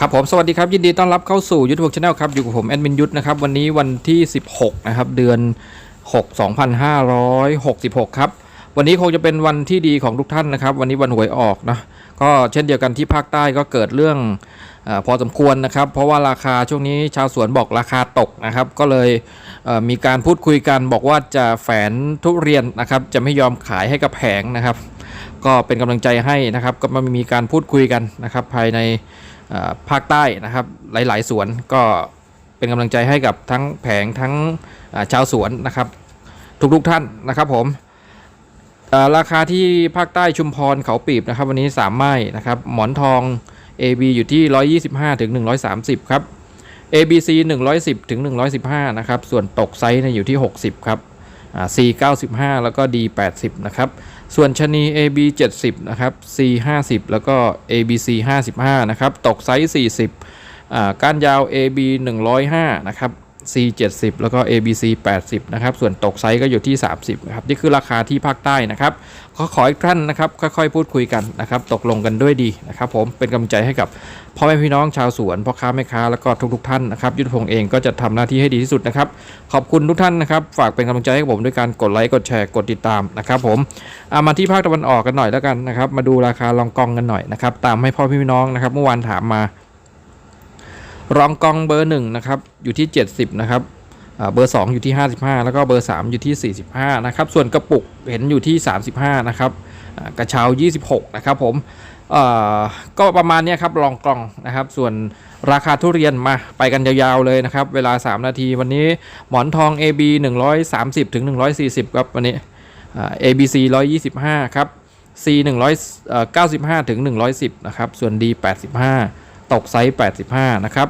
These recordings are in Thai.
ครับผมสวัสดีครับ ยินดีต้อนรับเข้าสู่ยุทธพชาแนลครับ อยู่กับผม แอดมินยุทธนะครับ วันนี้วันที่ 16 นะครับ เดือน 6 2566 ครับ วันนี้คงจะเป็นวันที่ดีของทุกท่านนะครับ วันนี้วันหวยออกนะก็เช่นเดียวกันที่ภาคใต้ก็เกิดเรื่องอพอสมควรนะครับ เพราะว่าราคาช่วงนี้ชาวสวนบอกราคาตกนะครับ ก็เลยเมีการพูดคุยกันบอกว่าจะแฝนทุเรียนนะครับ จะไม่ยอมขายให้กับแผงนะครับ ก็เป็นกำลังใจให้นะครับ ก็มามีการพูดคุยกันนะครับ ภายใน ภาคใต้นะครับหลาย ๆ สวนก็เป็นกำลังใจให้กับทั้งแผงทั้งชาวสวนนะครับทุกๆท่านนะครับผมราคาที่ภาคใต้ชุมพรเขาปีบนะครับวันนี้3ไม้นะครับหมอนทอง AB อยู่ที่ 125ถึง130 ครับ ABC 110ถึง115 นะครับ ส่วนตกไซส์เนี่ยอยู่ที่ 60 ครับ อ่า C 95แล้วก็ D 80นะครับ ส่วนชนี AB 70นะครับ C 50แล้วก็ ABC 55นะครับ ตกไซส์40อ่าก้านยาว AB 105นะครับ C 70แล้วก็ ABC 80นะครับ ส่วนตกไซส์ก็อยู่ที่ 30นะครับ นี่คือราคาที่ภาคใต้นะครับ ขอขออีกท่านนะครับ ค่อยๆ พูดคุยกันนะครับ ตกลงกันด้วยดีนะครับ ผม เป็นกำลังใจให้กับพ่อแม่พี่น้องชาวสวน พ่อค้าแม่ค้า แล้วก็ทุกๆ ท่านนะครับ ยุทธพงศ์เองก็จะทำหน้าที่ให้ดีที่สุดนะครับ ขอบคุณทุกท่านนะครับ ฝากเป็นกำลังใจให้ผมด้วยการกดไลค์ กดแชร์ กดติดตามนะครับ ผมเอามาที่ภาคตะวันออกกันหน่อยแล้วกันนะครับ มาดูราคารองกองกันหน่อยนะครับ ตามให้พ่อพี่น้องนะครับ เมื่อวานถามมา รองกองเบอร์หนึ่งนะครับอยู่ที่ 70 นะครับเบอร์ 2 อยู่ที่ 55 แล้วก็เบอร์ 3 อยู่ที่ 45 นะครับ ส่วนกระปุกเห็นอยู่ที่ 35 นะครับกระเช้า 26 นะครับผมก็ประมาณนี้ครับรองกล่องนะครับ ส่วนราคาทุเรียนมาไปกันยาวๆเลยนะครับ เวลา 3 นาทีวันนี้หมอนทอง AB 130ถึง140 ครับวันนี้อ่า ABC 125 ครับ C 195ถึง110 นะครับ ส่วน D 85 ตกไซส์ 85 นะครับ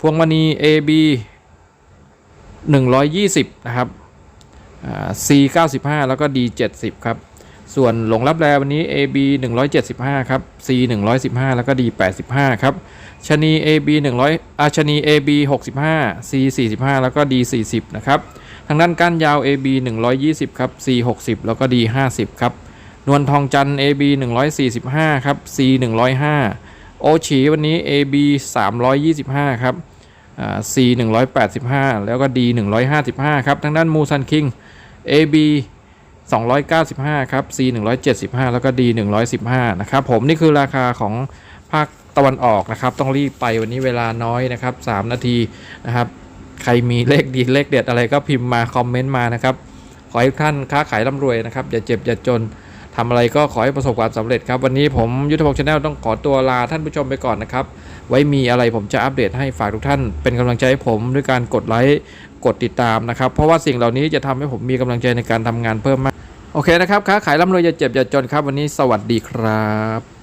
พวงมณี AB 120 นะครับ C 95 แล้วก็ D 70 ครับ ส่วนหลงรับแรวันนี้ AB 175 ครับ C 115 แล้วก็ D 85 ครับชนี AB 100อาชนี AB 65 C 45 แล้วก็ D 40 นะครับ ทางด้านก้านยาว AB 120 ครับ C 60 แล้วก็ D 50 ครับ นวลทองจันทร์ AB 145 ครับ C 105 โอชีวันนี้ AB 325 ครับอ่า C 185 แล้วก็ D 155 ครับ ทางด้านมูซันคิง AB 295 ครับ C 175 แล้วก็ D 115 นะครับ ผมนี่คือราคาของภาคตะวันออกนะครับ ต้องรีบไปวันนี้เวลาน้อยนะครับ 3 นาทีนะครับ ใครมีเลขดีเลขเด็ดอะไรก็พิมพ์มาคอมเมนต์มานะครับ ขอให้ท่านค้าขายร่ำรวยนะครับ อย่าเจ็บอย่าจน ทำอะไรก็ขอให้ประสบความสำเร็จครับ วันนี้ผมยุทธพงศ์ชาแนลต้องขอตัวลาท่านผู้ชมไปก่อนนะครับ ไว้มีอะไรผมจะอัปเดตให้ฝากทุกท่าน เป็นกำลังใจให้ผมด้วยการกดไลค์กดติดตามนะครับ เพราะว่าสิ่งเหล่านี้จะทำให้ผมมีกำลังใจในการทำงานเพิ่มมาก โอเคนะครับค้าขายร่ำรวยอย่าเจ็บอย่าจนครับ วันนี้สวัสดีครับ